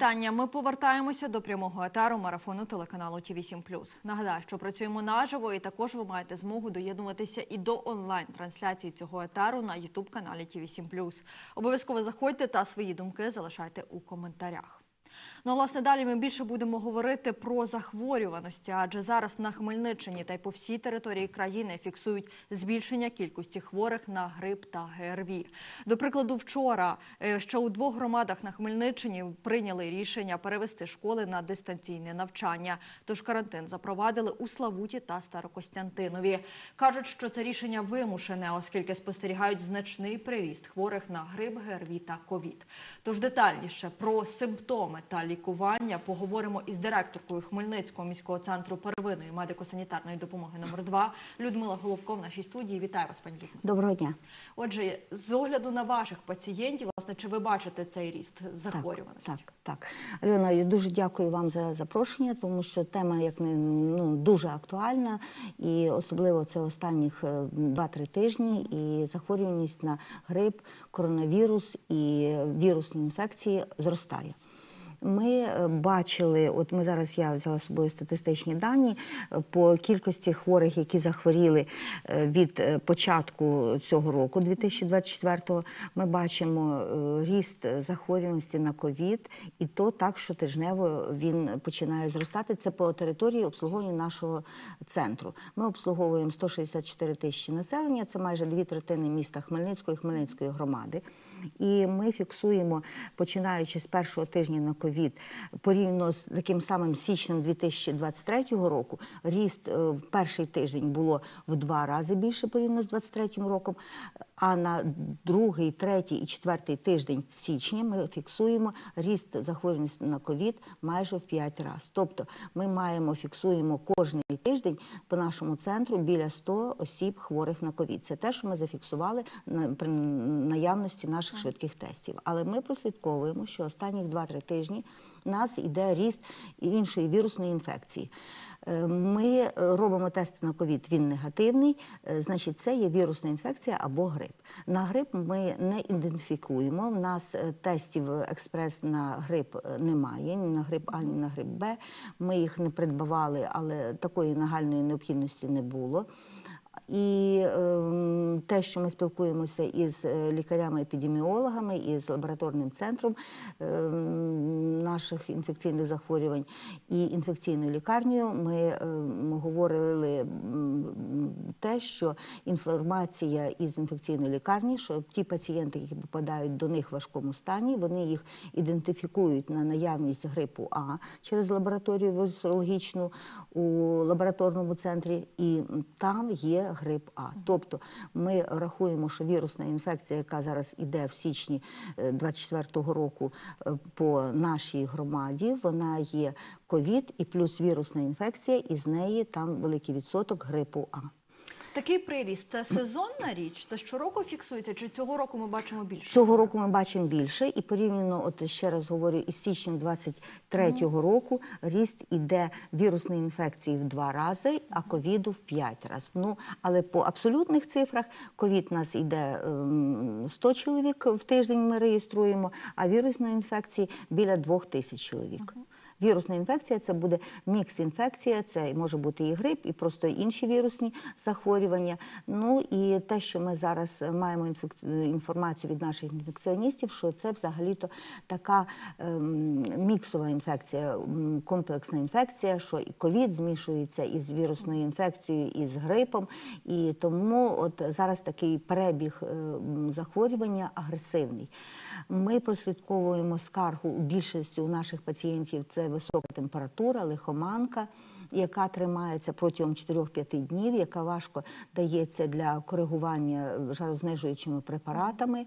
Вітання. Ми повертаємося до прямого етеру марафону телеканалу Ті 7 Нагадаю, що працюємо наживо, і також ви маєте змогу доєднуватися і до онлайн-трансляції цього етеру на ютуб каналі Ті 7 Обов'язково заходьте та свої думки залишайте у коментарях. Ну, власне, далі ми більше будемо говорити про захворюваності, адже зараз на Хмельниччині та й по всій території країни фіксують збільшення кількості хворих на грип та ГРВІ. До прикладу, вчора е, ще у двох громадах на Хмельниччині прийняли рішення перевести школи на дистанційне навчання. Тож карантин запровадили у Славуті та Старокостянтинові. Кажуть, що це рішення вимушене, оскільки спостерігають значний приріст хворих на грип, ГРВІ та ковід. Тож детальніше про симптоми та лікування поговоримо із директоркою Хмельницького міського центру первинної медико-санітарної допомоги номер 2 Людмила Головко в нашій студії. Вітаю вас, пані Людмила. Доброго дня. Отже, з огляду на ваших пацієнтів, власне, чи ви бачите цей ріст захворюваності? Так, так. так. Альона, дуже дякую вам за запрошення, тому що тема як не ну дуже актуальна, і особливо це останніх 2-3 тижні. І захворюваність на грип, коронавірус і вірусні інфекції зростає. Ми е, бачили, от ми зараз я взяла з собою статистичні дані е, по кількості хворих, які захворіли е, від початку цього року, 2024-го, Ми бачимо ріст захворюваності на ковід, і то так, що тижнево він починає зростати. Це по території обслуговування нашого центру. Ми обслуговуємо 164 тисячі населення. Це майже дві третини міста Хмельницької Хмельницької громади. І ми фіксуємо, починаючи з першого тижня на ковід, порівняно з таким самим січнем 2023 року, ріст е, в перший тиждень було в два рази більше порівняно з 2023 роком. А на другий, третій і четвертий тиждень січня ми фіксуємо ріст захворюваності на ковід майже в п'ять разів. Тобто ми маємо фіксуємо кожний тиждень по нашому центру біля 100 осіб хворих на ковід. Це те, що ми зафіксували при наявності наших швидких тестів. Але ми прослідковуємо, що останніх 2-3 тижні у нас йде ріст іншої вірусної інфекції. Е, ми робимо тести на ковід, він негативний, е, значить, це є вірусна інфекція або грип. На грип ми не ідентифікуємо. У нас е, тестів експрес на грип немає, ні на грип А, ні на грип Б. Ми їх не придбавали, але такої нагальної необхідності не було. І е, те, що ми спілкуємося із е, лікарями-епідеміологами, із лабораторним центром е, наших інфекційних захворювань і інфекційною лікарнею, ми, е, говорили те, що інформація із інфекційної лікарні, що ті пацієнти, які попадають до них в важкому стані, вони їх ідентифікують на наявність грипу А через лабораторію вірусологічну у лабораторному центрі, і там є грип А. Тобто ми рахуємо, що вірусна інфекція, яка зараз іде в січні 24-го е, року е, по нашій громаді, вона є ковід і плюс вірусна інфекція, і з неї там великий відсоток грипу А. Такий приріст це сезонна річ. Це щороку фіксується, чи цього року ми бачимо більше? Цього року ми бачимо більше, і порівняно, от ще раз говорю, із січнем 23-го року ріст іде вірусної інфекції в два рази, а ковіду в п'ять разів. Ну але по абсолютних цифрах ковід нас іде 100 ем, чоловік в тиждень. Ми реєструємо, а вірусної інфекції біля двох тисяч чоловік. Вірусна інфекція це буде мікс-інфекція, це може бути і грип, і просто інші вірусні захворювання. Ну і те, що ми зараз маємо інформацію від наших інфекціоністів, що це взагалі-то така ем, міксова інфекція, комплексна інфекція, що і ковід змішується із вірусною інфекцією, і з грипом. І тому от зараз такий перебіг ем, захворювання агресивний. Ми прослідковуємо скаргу у більшості у наших пацієнтів. Це висока температура, лихоманка, яка тримається протягом 4-5 днів, яка важко дається для коригування жарознижуючими препаратами.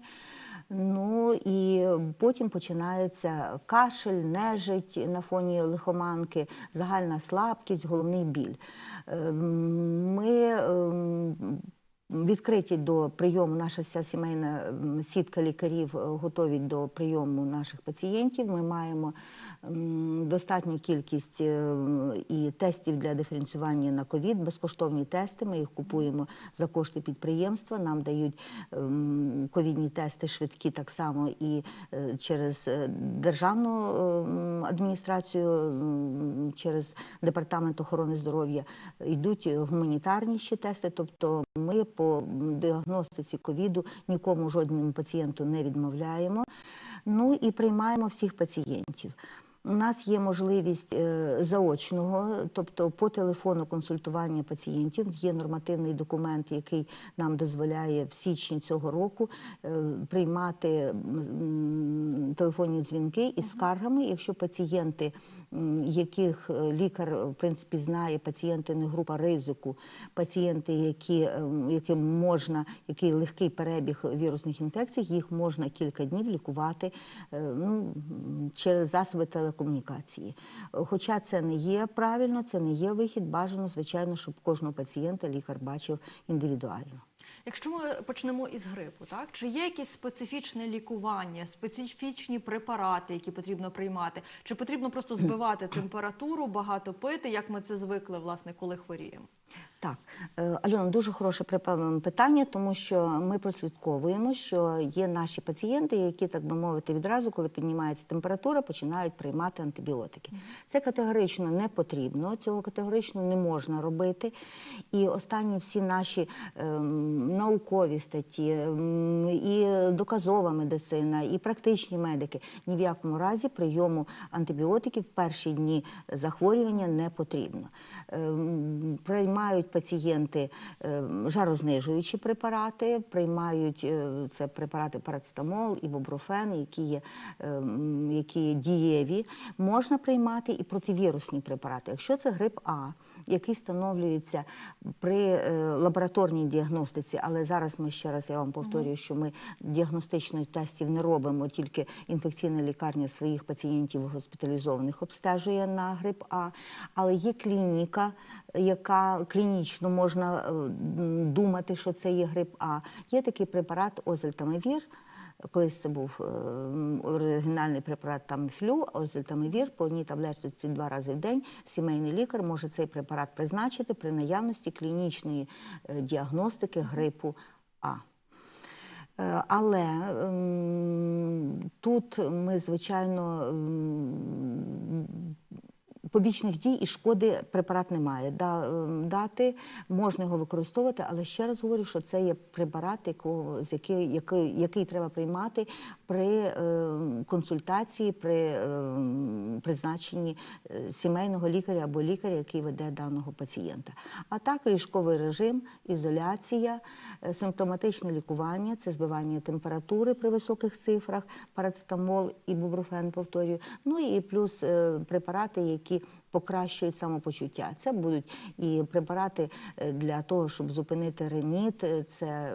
Ну і потім починається кашель, нежить на фоні лихоманки, загальна слабкість, головний біль. Ем, ми ем, відкриті до прийому. Наша вся сімейна сітка лікарів е, готові до прийому наших пацієнтів. Ми маємо достатню кількість е, і тестів для диференціювання на ковід, безкоштовні тести. Ми їх купуємо за кошти підприємства. Нам дають ковідні тести швидкі так само і е, через державну адміністрацію, через департамент охорони здоров'я йдуть гуманітарні ще тести. Тобто ми по діагностиці ковіду нікому жодному пацієнту не відмовляємо. Ну і приймаємо всіх пацієнтів. У нас є можливість е, заочного, тобто по телефону консультування пацієнтів. Є нормативний документ, який нам дозволяє в січні цього року е, приймати телефонні дзвінки із скаргами, якщо пацієнти, яких е, лікар в принципі знає, пацієнти не група ризику, пацієнти, які, ем, яким можна, який легкий перебіг вірусних інфекцій, їх можна кілька днів лікувати е, ну, через засоби телекомунікації. Хоча це не є правильно, це не є вихід. Бажано, звичайно, щоб кожного пацієнта лікар бачив індивідуально. Якщо ми почнемо із грипу, так? Чи є якісь специфічне лікування, специфічні препарати, які потрібно приймати, чи потрібно просто збивати температуру, багато пити, як ми це звикли, власне, коли хворіємо? Так, Е, Альона, дуже хороше питання, тому що ми прослідковуємо, що є наші пацієнти, які, так би мовити, відразу, коли піднімається температура, починають приймати антибіотики. Це категорично не потрібно, цього категорично не можна робити. І останні всі наші ем, наукові статті, ем, і доказова медицина, і практичні медики ні в якому разі прийому антибіотиків в перші дні захворювання не потрібно. Ем, Приймають пацієнти ем, жарознижуючі препарати, приймають е, це препарати парацетамол, ібупрофен, які є, ем, які є дієві. Можна приймати і противірусні препарати. Якщо це грип А, який встановлюється при е, лабораторній діагностиці, але зараз ми ще раз я вам повторюю, що ми діагностичних тестів не робимо, тільки інфекційна лікарня своїх пацієнтів госпіталізованих обстежує на грип А. Але є клініка, яка клінічно можна е, думати, що це є грип А. Є такий препарат озельтамивір. Колись це був е, оригінальний препарат таміфлю, озельтамивір, по одній таблетці два рази в день. Сімейний лікар може цей препарат призначити при наявності клінічної е, діагностики грипу А. Е, Але ем, тут ми, звичайно, ем, побічних дій і шкоди препарат не має. Ем, дати можна його використовувати, але ще раз говорю, що це є препарат, якого, з який, який, який треба приймати при ем, консультації, при ем, призначенні е, сімейного лікаря або лікаря, який веде даного пацієнта. А так ліжковий режим, ізоляція, е, симптоматичне лікування, це збивання температури при високих цифрах, парацетамол і бубруфен, повторюю. Ну і плюс е, препарати, які які покращують самопочуття. Це будуть і препарати е, для того, щоб зупинити реніт, е, це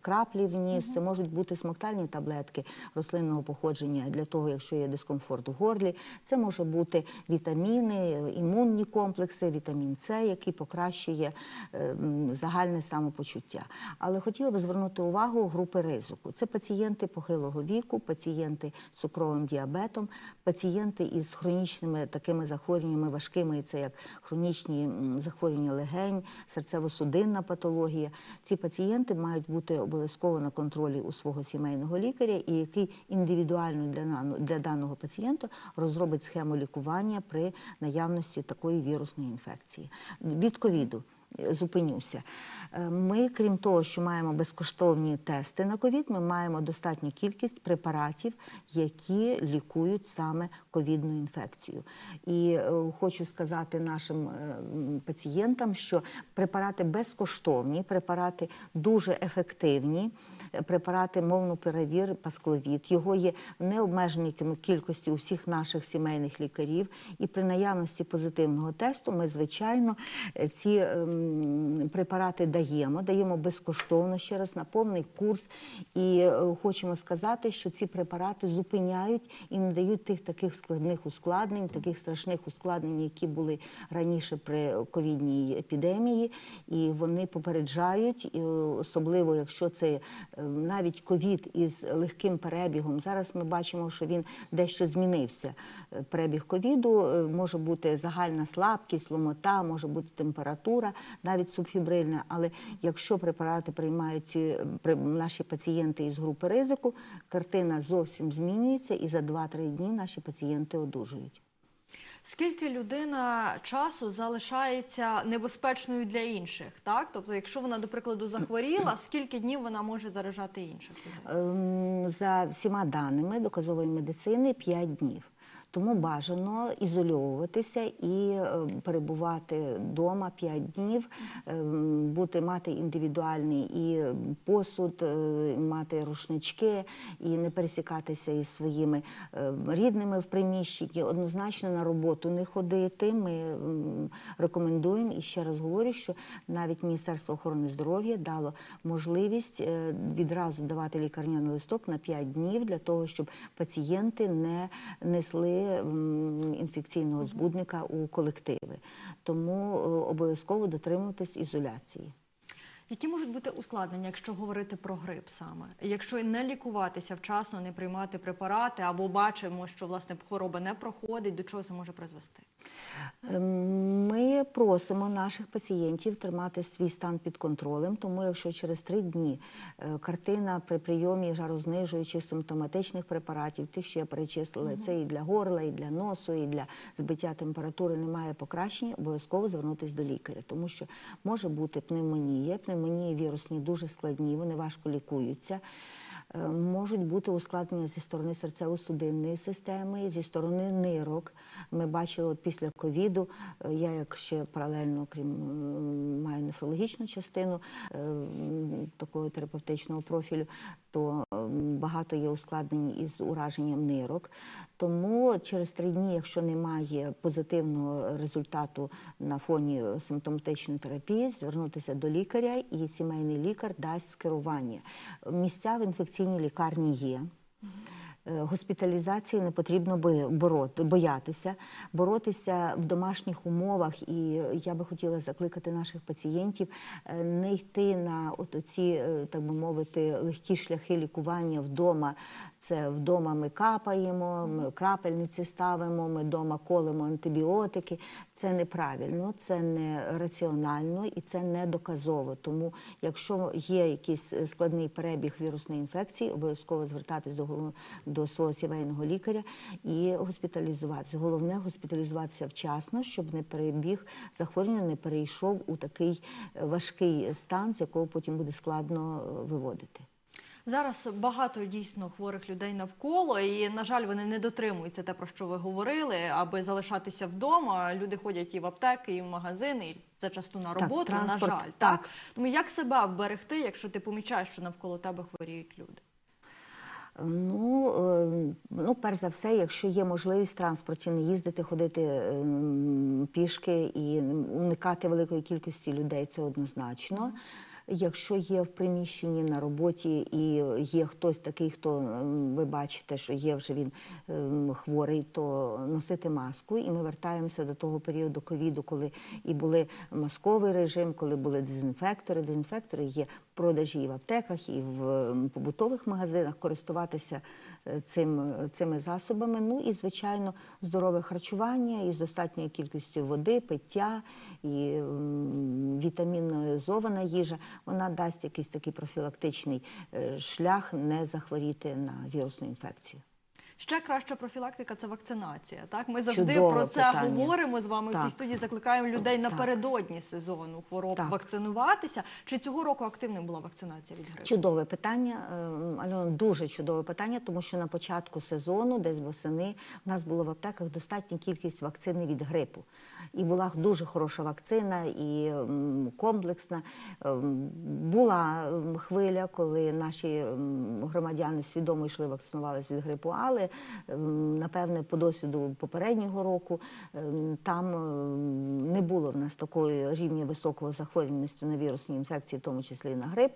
краплі в ніс, це можуть бути смоктальні таблетки рослинного походження для того, якщо є дискомфорт у горлі. Це може бути вітаміни, е, імунні комплекси, вітамін С, який покращує загальне самопочуття. Але хотіла б звернути увагу групи ризику. Це пацієнти похилого віку, пацієнти з цукровим діабетом, пацієнти із хронічними такими захворюваннями важкими, це як хронічні захворювання легень, серцево-судинна патологія. Ці пацієнти мають бути обов'язково на контролі у свого сімейного лікаря, і який індивідуально для, для даного пацієнта розробить схему лікування при наявності такої вірусної інфекції. Від ковіду зупинюся. Е, Ми, крім того, що маємо безкоштовні тести на ковід, ми маємо достатню кількість препаратів, які лікують саме ковідну інфекцію. І е, хочу сказати нашим е, пацієнтам, що препарати безкоштовні, препарати дуже ефективні. Препарати мовнопіравір, паскловід. Його є в необмеженій кількості у всіх наших сімейних лікарів. І при наявності позитивного тесту ми, звичайно, е, ці ем, препарати даємо, даємо безкоштовно ще раз на повний курс. І е, хочемо сказати, що ці препарати зупиняють і не дають тих таких складних ускладнень, таких страшних ускладнень, які були раніше при ковідній епідемії, і вони попереджають, особливо якщо це е, навіть ковід із легким перебігом. Зараз ми бачимо, що він дещо змінився. Е, Перебіг ковіду е, може бути загальна слабкість, ломота, може бути температура, навіть субфібрильна. Але якщо препарати приймають ці е, при- наші пацієнти із групи ризику, картина зовсім змінюється, і за 2-3 дні наші пацієнти одужують. Скільки людина часу залишається небезпечною для інших, так? Тобто, якщо вона, до прикладу, захворіла, скільки днів вона може заражати інших людей? Ем, За всіма даними доказової медицини 5 днів. Тому бажано ізольовуватися і е, перебувати вдома 5 днів, ем, бути мати індивідуальний і посуд, е, мати рушнички і не пересікатися із своїми е, рідними в приміщенні. Однозначно на роботу не ходити. Ми рекомендуємо і ще раз говорю, що навіть Міністерство охорони здоров'я дало можливість е, відразу давати лікарняний листок на 5 днів для того, щоб пацієнти не несли інфекційного збудника у колективи. Тому е, обов'язково дотримуватись ізоляції. Які можуть бути ускладнення, якщо говорити про грип саме? Якщо не лікуватися вчасно, не приймати препарати, або бачимо, що власне хвороба не проходить, до чого це може призвести? Ем, Ми просимо наших пацієнтів тримати свій стан під контролем, тому якщо через три дні е, картина при прийомі жарознижуючих симптоматичних препаратів, тих, що я перечислила, це і для горла, і для носу, і для збиття температури немає покращення, обов'язково звернутися до лікаря, тому що може бути пневмонія. пневмонія. Пневмонії вірусні дуже складні, вони важко лікуються. Е, Можуть бути ускладнення зі сторони серцево-судинної системи, зі сторони нирок. Ми бачили от після ковіду, е, я як ще паралельно, крім маю нефрологічну частину е, такого терапевтичного профілю, то багато є ускладнень із ураженням нирок. Тому через три дні, якщо немає позитивного результату на фоні симптоматичної терапії, звернутися до лікаря, і сімейний лікар дасть скерування. Місця в інфекційній лікарні є. Е, Госпіталізації не потрібно боятися, боротися в домашніх умовах. І я би хотіла закликати наших пацієнтів е, не йти на от оці, е, так би мовити, легкі шляхи лікування вдома. Це вдома ми капаємо, ми крапельниці ставимо, ми вдома колемо антибіотики. Це неправильно, це не раціонально і це не доказово. Тому, якщо є якийсь складний перебіг вірусної інфекції, обов'язково звертатись до голов- до свого сімейного лікаря і госпіталізуватися. Головне госпіталізуватися вчасно, щоб не перебіг захворювання, не перейшов у такий е, важкий стан, з якого потім буде складно е, виводити. Зараз багато дійсно хворих людей навколо, і на жаль, вони не дотримуються те, про що ви говорили, аби залишатися вдома. Люди ходять і в аптеки, і в магазини, і зачасту на Так, роботу. на жаль, так. так тому як себе вберегти, якщо ти помічаєш, що навколо тебе хворіють люди? Ну, е, ну, перш за все, якщо є можливість в транспорті не їздити, ходити ем, пішки і уникати великої кількості людей, це однозначно. Якщо є в приміщенні на роботі і є хтось такий, хто ви бачите, що є вже він ем, хворий, то носити маску. І ми вертаємося до того періоду ковіду, коли і були масковий режим, коли були дезінфектори. Дезінфектори є в продажі і в аптеках, і в побутових магазинах. Користуватися е, цим, цими засобами. Ну і звичайно, здорове харчування із достатньою кількістю води, пиття і вітамінізована їжа. Вона дасть якийсь такий профілактичний е, шлях не захворіти на вірусну інфекцію. Ще краща профілактика це вакцинація. Так, ми завжди Чудове про це питання. говоримо з вами в цій студії. Закликаємо людей напередодні сезону хвороб Так. вакцинуватися. Чи цього року активною була вакцинація від грипу? Чудове питання, Ем, Альона, дуже чудове питання, тому що на початку сезону, десь восени, в нас було в аптеках достатня кількість вакцини від грипу. І була дуже хороша вакцина і комплексна. Ем, Була ем, хвиля, коли наші ем, громадяни свідомо йшли вакцинувалися від грипу, але ем, напевне по досвіду попереднього року ем, там ем, не було в нас такої рівня високого захворюваності на вірусні інфекції, в тому числі і на грип,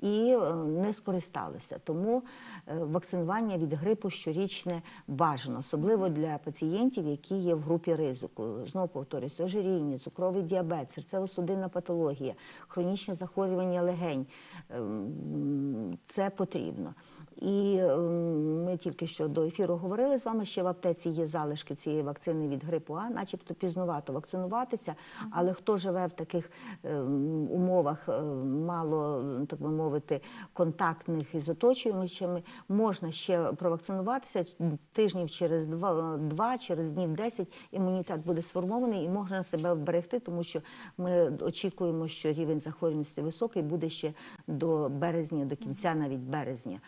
і не скористалися. Тому е, вакцинування від грипу щорічне бажано, особливо для пацієнтів, які є в групі ризику. Знову повторюсь, ожиріння, цукровий діабет, серцево-судинна патологія, хронічні захворювання легень. Ем, Це потрібно. І ем, ми тільки що до ефіру говорили з вами, ще в аптеці є залишки цієї вакцини від грипу А, начебто пізнувато вакцинуватися, але хто живе в таких ем, умовах е, мало, так би мовити, контактних із оточуючими, можна ще провакцинуватися тижнів через два, два через днів 10 імунітет буде сформований і можна себе вберегти, тому що ми очікуємо, що рівень захворюваності високий буде ще до березня, до кінця навіть березня.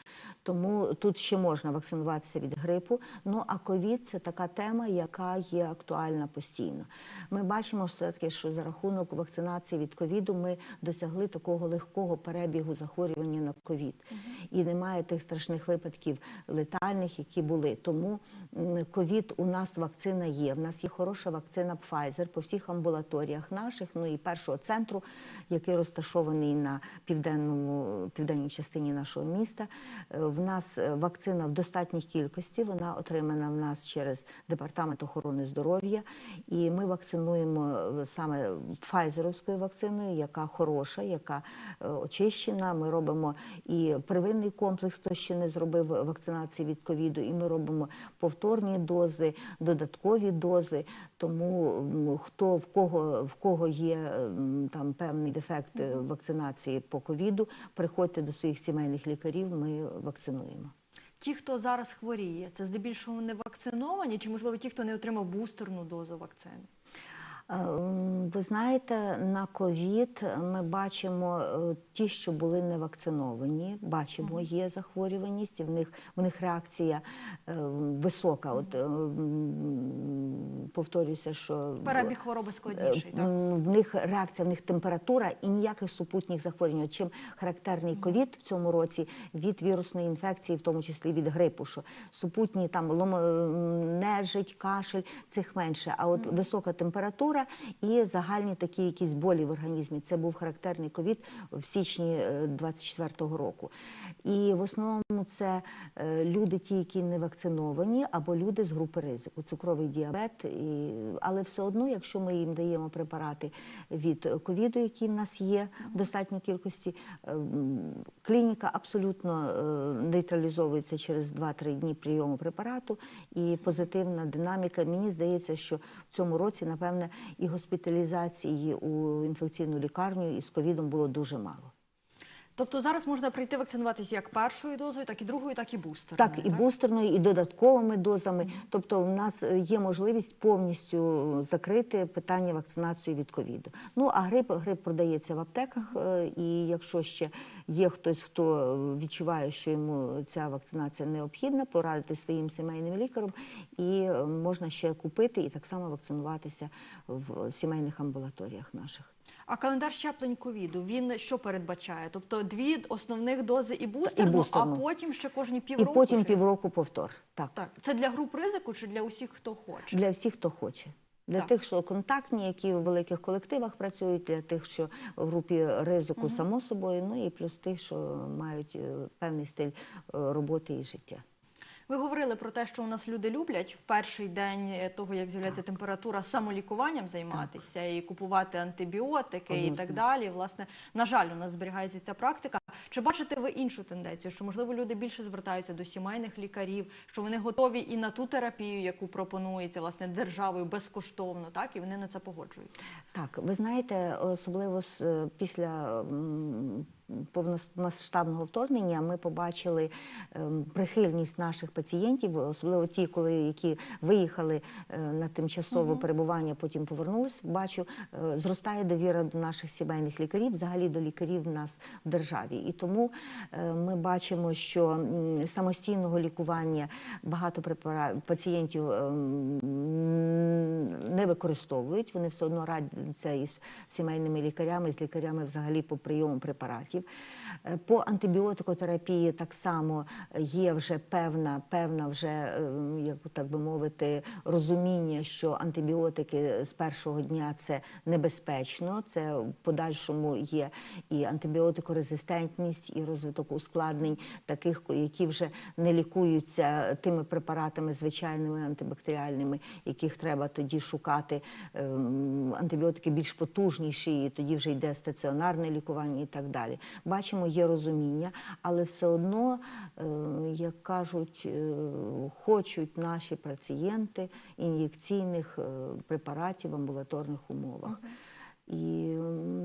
Тому тут ще можна вакцинуватися від грипу. Ну а ковід це така тема, яка є актуальна постійно. Ми бачимо все таки, що за рахунок вакцинації від ковіду ми досягли такого легкого перебігу захворювання на ковід. І немає тих страшних випадків летальних, які були. Тому ковід у нас вакцина є. В нас є хороша вакцина Pfizer по всіх амбулаторіях наших, ну і першого центру, який розташований на південному південній частині нашого міста. В нас е, вакцина в достатній кількості. Вона отримана в нас через департамент охорони здоров'я, і ми вакцинуємо е, саме Пфайзеровською вакциною, яка хороша, яка е, очищена. Ми робимо і первинний комплекс, хто ще не зробив вакцинації від ковіду, і ми робимо повторні дози, додаткові дози. Тому хто в кого в кого є там певний дефект вакцинації по ковіду, приходьте до своїх сімейних лікарів. Ми вакцинуємо. Ті, хто зараз хворіє, це здебільшого не вакциновані, чи можливо ті, хто не отримав бустерну дозу вакцини? Ем, Ви знаєте, на ковід ми бачимо е, ті, що були не вакциновані, бачимо, є захворюваність, в них в них реакція е, висока. От е, повторюся, що Перебіг хвороби складніший. Е, Так? В них реакція, в них температура і ніяких супутніх захворювань. Чим характерний ковід в цьому році від вірусної інфекції, в тому числі від грипу, що супутні там ломо, нежить, кашель, цих менше. А от висока температура і загальні такі якісь болі в організмі. Це був характерний ковід в січні е, 24-го року. І в основному це е, люди, ті, які не вакциновані, або люди з групи ризику, цукровий діабет. І, але все одно, якщо ми їм даємо препарати від ковіду, які в нас є в достатній кількості, е, клініка абсолютно е, нейтралізовується через 2-3 дні прийому препарату, і позитивна динаміка. Мені здається, що в цьому році, напевне, і госпіталізації у інфекційну лікарню із ковідом було дуже мало. Тобто зараз можна прийти вакцинуватися як першою дозою, так і другою, так і бустерною. Так, і бустерною, і додатковими дозами. Тобто, в нас е, є можливість повністю закрити питання вакцинації від ковіду. Ну а грип грип продається в аптеках. е, І якщо ще є хтось, хто відчуває, що йому ця вакцинація необхідна, порадити своїм сімейним лікарем, і е, можна ще купити і так само вакцинуватися в сімейних амбулаторіях наших. А календар щеплень ковіду він що передбачає? Тобто дві основних дози і бустерну, бустерну. а потім ще кожні І півроку. потім чи- півроку повтор. Так. Так, це для груп ризику чи для усіх, хто хоче? Для всіх, хто хоче. Для Так. тих, що контактні, які у великих колективах працюють, для тих, що в групі ризику само собою, ну і плюс тих, що мають е, певний стиль е, роботи і життя. Ви говорили про те, що у нас люди люблять в перший день е, того, як з'являється температура, самолікуванням займатися і купувати антибіотики і так далі. Власне, на жаль, у нас зберігається ця практика. Чи бачите ви іншу тенденцію? Що можливо люди більше звертаються до сімейних лікарів, що вони готові і на ту терапію, яку пропонується власне державою безкоштовно, так і вони на це погоджують. Так, ви знаєте, особливо е, після повномасштабного вторгнення ми побачили ем, прихильність наших пацієнтів, особливо ті, коли які виїхали е, на тимчасове перебування, потім повернулись. Бачу, е, зростає довіра до наших сімейних лікарів, взагалі до лікарів в нас в державі. І тому е, ми бачимо, що самостійного лікування багато пацієнтів ем, не використовують. Вони все одно радяться із сімейними лікарями, з лікарями взагалі по прийому препаратів. Е, По антибіотикотерапії так само є вже певна, певна вже, ем, як так би мовити, розуміння, що антибіотики з першого дня це небезпечно. Це в подальшому є і антибіотикорезистентність, і розвиток ускладнень, таких, які вже не лікуються тими препаратами звичайними антибактеріальними, яких треба тоді шукати ем, антибіотики більш потужніші, і тоді вже йде стаціонарне лікування і так далі. Бачимо, є розуміння, але все одно, е, як кажуть, е, хочуть наші пацієнти ін'єкційних е, препаратів в амбулаторних умовах. І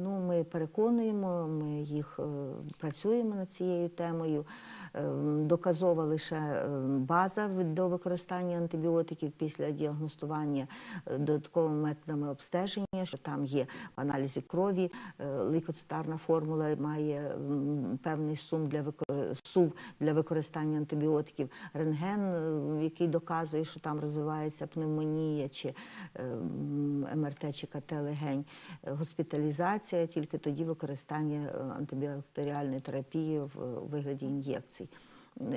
ну, ми переконуємо, ми їх працюємо над цією темою. Доказова лише база до використання антибіотиків після діагностування додатковими методами обстеження, що там є в аналізі крові, е, лейкоцитарна формула має певний сум для сув для використання антибіотиків, рентген, е, який доказує, що там розвивається пневмонія чи е, МРТ чи КТ легень, госпіталізація, тільки тоді використання антибіотикаріальної терапії в вигляді ін'єкцій.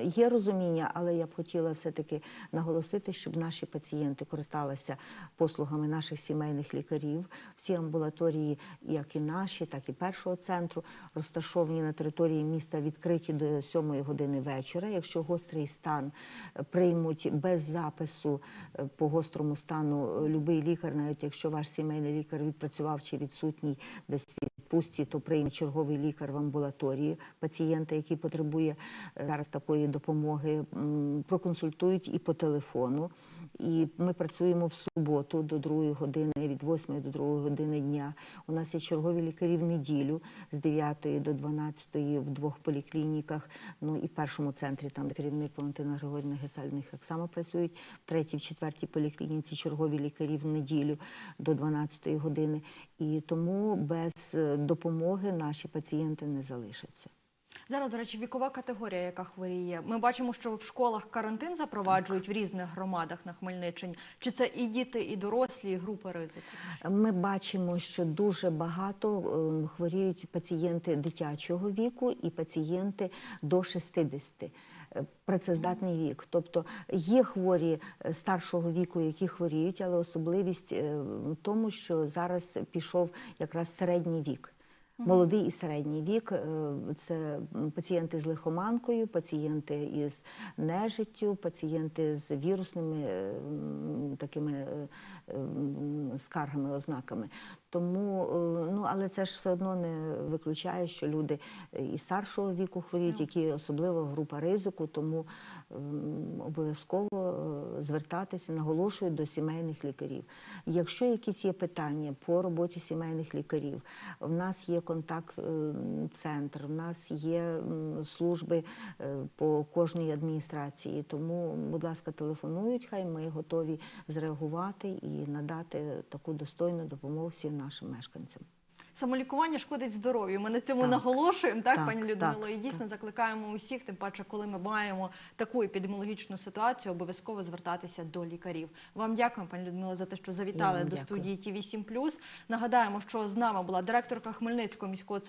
Є розуміння, але я б хотіла все-таки наголосити, щоб наші пацієнти користалися послугами наших сімейних лікарів. Всі амбулаторії, як і наші, так і першого центру, розташовані на території міста, відкриті до 7 години вечора. Якщо гострий стан е, приймуть без запису е, по гострому стану е, любий лікар, навіть якщо ваш сімейний лікар відпрацював чи відсутній десь відпустці, то прийме черговий лікар в амбулаторії пацієнта, який потребує е, зараз такої допомоги, проконсультують і по телефону. І ми працюємо в суботу до 2 години, від 8 до 2 години дня. У нас є чергові лікарі в неділю з 9 до 12 в двох поліклініках. Ну і в першому центрі там керівник Валентина Григорівна Гесаль, в них так само працюють. В третій, в четвертій поліклініці чергові лікарі в неділю до 12 години. І тому без е, допомоги наші пацієнти не залишаться. Зараз, до речі, вікова категорія, яка хворіє. Ми бачимо, що в школах карантин запроваджують в різних громадах на Хмельниччині. Чи це і діти, і дорослі, і групи ризику? Ми бачимо, що дуже багато ем, хворіють пацієнти дитячого віку і пацієнти до 60. е, Працездатний вік, тобто є хворі е, старшого віку, які хворіють, але особливість е, в тому, що зараз пішов якраз середній вік. Молодий і середній вік е, це пацієнти з лихоманкою, пацієнти із нежиттю, пацієнти з вірусними е, такими е, скаргами, ознаками. Тому, е, ну але це ж все одно не виключає, що люди е, і старшого віку хворіють, які особливо група ризику, тому обов'язково е, звертатися, наголошую до сімейних лікарів. Якщо якісь є питання по роботі сімейних лікарів, в нас є контакт-центр, в нас є служби по кожній адміністрації. Тому, будь ласка, телефонують, хай ми готові зреагувати і надати таку достойну допомогу всім нашим мешканцям. Самолікування шкодить здоров'ю. Ми на цьому Так. наголошуємо, так, Так, пані Людмило, так, і дійсно закликаємо усіх, тим паче, коли ми маємо таку епідеміологічну ситуацію, обов'язково звертатися до лікарів. Вам дякуємо, пані Людмило, за те, що завітали до дякую. студії Ті 8 Нагадаємо, що з нами була директорка Хмельницького міського